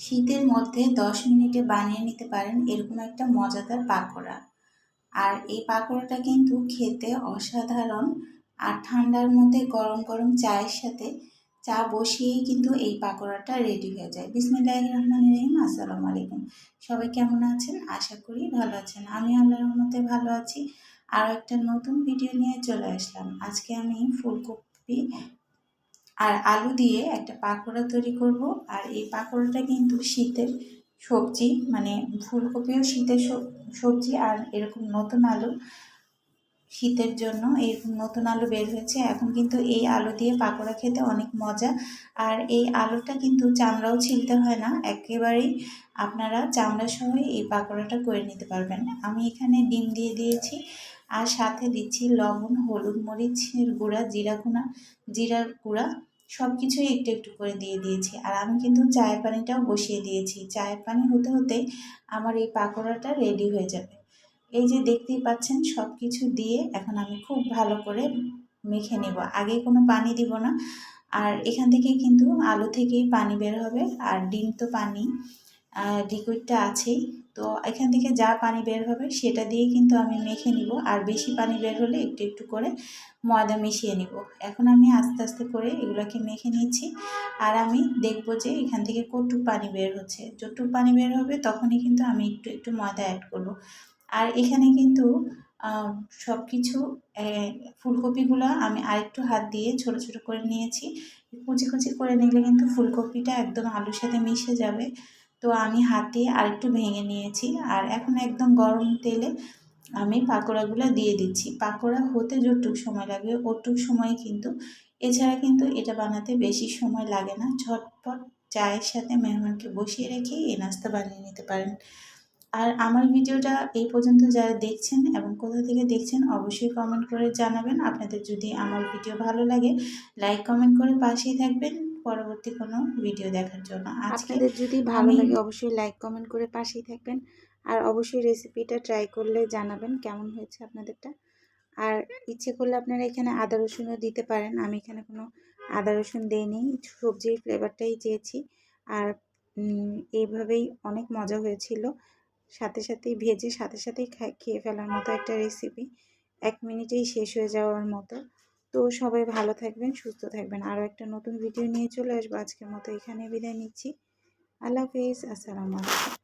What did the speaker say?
শীতের মধ্যে দশ মিনিটে বানিয়ে নিতে পারেন এরকম একটা মজাদার পাকোড়া। আর এই পাকোড়াটা কিন্তু খেতে অসাধারণ আর ঠান্ডার মধ্যে গরম গরম চায়ের সাথে চা বসিয়েই কিন্তু এই পাকোড়াটা রেডি হয়ে যায়। বিসমিল্লাহ রহমান রহিম, আসসালামু আলাইকুম। সবাই কেমন আছেন? আশা করি ভালো আছেন। আমি আল্লাহর রহমতে ভালো আছি। আর একটা নতুন ভিডিও নিয়ে চলে আসলাম। আজকে আমি ফুলকপি আর আলু দিয়ে একটা পাকোড়া তৈরি করব। আর এই পাকোড়াটা কিন্তু শীতের সবজি মানে ফুলকপিও শীতের সবজি আর এরকম নতুন আলু শীতের জন্য এরকম নতুন আলু বের হয়েছে। এখন কিন্তু এই আলু দিয়ে পাকোড়া খেতে অনেক মজা। আর এই আলুটা কিন্তু চামড়াও ছিলতে হয় না, একেবারেই আপনারা চামড়া সহ এই পাকোড়াটা করে নিতে পারবেন। আমি এখানে ডিম দিয়ে দিয়েছি আর সাথে দিচ্ছি লবণ, হলুদ মরিচের গুঁড়া, জিরা গুঁড়া, জিরার গুঁড়া সব কিছুই একটু একটু করে দিয়ে দিয়েছি। আর আমি কিন্তু চায়ের পানিটাও বসিয়ে দিয়েছি। চায়ের পানি হতে হতে আমার এই পাকোড়াটা রেডি হয়ে যাবে। এই যে দেখতেই পাচ্ছেন সব কিছু দিয়ে এখন আমি খুব ভালো করে মেখে নেব। আগে কোনো পানি দিব না। আর এখান থেকে কিন্তু আলু থেকেই পানি বের হবে। আর ডিম তো পানি লিকুইডটা আছেই। তো এখান থেকে যা পানি বের হবে সেটা দিয়েই কিন্তু আমি মেখে নিব। আর বেশি পানি বের হলে একটু একটু করে ময়দা মিশিয়ে নিব। এখন আমি আস্তে আস্তে করে এগুলোকে মেখে নিচ্ছি। আর আমি দেখব যে এখান থেকে কটুক পানি বের হচ্ছে। যতটুক পানি বের হবে তখনই কিন্তু আমি একটু একটু ময়দা অ্যাড করব। আর এখানে কিন্তু সব কিছু ফুলকপিগুলো আমি আরেকটু হাত দিয়ে ছোট ছোট করে নিয়েছি। কুচি কুচি করে নিলে কিন্তু ফুলকপিটা একদম আলুর সাথে মিশে যাবে। তো আমি হাতে আরেকটু ভেঙে নিয়েছি আর এখন একদম গরম তেলে আমি পাকোড়াগুলো দিয়ে দিচ্ছি। পাকোড়া হতে যতটুক সময় লাগবে ওটুক সময় কিন্তু এছাড়া কিন্তু এটা বানাতে বেশি সময় লাগে না। ঝটপট চায়ের সাথে মেহমানকে বসিয়ে রেখে এই নাস্তা বানিয়ে নিতে পারেন। আর আমার ভিডিওটা এই পর্যন্ত যারা দেখছেন এবং কোথা থেকে দেখছেন অবশ্যই কমেন্ট করে জানাবেন। আপনাদের যদি আমার ভিডিও ভালো লাগে লাইক কমেন্ট করে পাশেই থাকবেন। পরবর্তী কোনো ভিডিও দেখার জন্য। আপনাদের যদি ভালো লাগে অবশ্যই লাইক কমেন্ট করে পাশেই থাকবেন। আর অবশ্যই রেসিপিটা ট্রাই করলে জানাবেন কেমন হয়েছে আপনাদেরটা। আর ইচ্ছে করলে আপনারা এখানে আদা রসুনও দিতে পারেন। আমি এখানে কোনো আদা রসুন দিইনি সবজির ফ্লেভারটাই চেয়েছি। আর এইভাবেই অনেক মজা হয়েছিল। সাথে সাথেই ভেজে সাথে সাথেই খেয়ে ফেলার মতো একটা রেসিপি এক মিনিটেই শেষ হয়ে যাওয়ার মতো। তো সবাই ভালো থাকবেন, সুস্থ থাকবেন। আরও একটা নতুন ভিডিও নিয়ে চলে আসব। আজকের মতো এখানে বিদায় নিচ্ছি। আল্লাহ হাফিজ। আসসালামু আলাইকুম।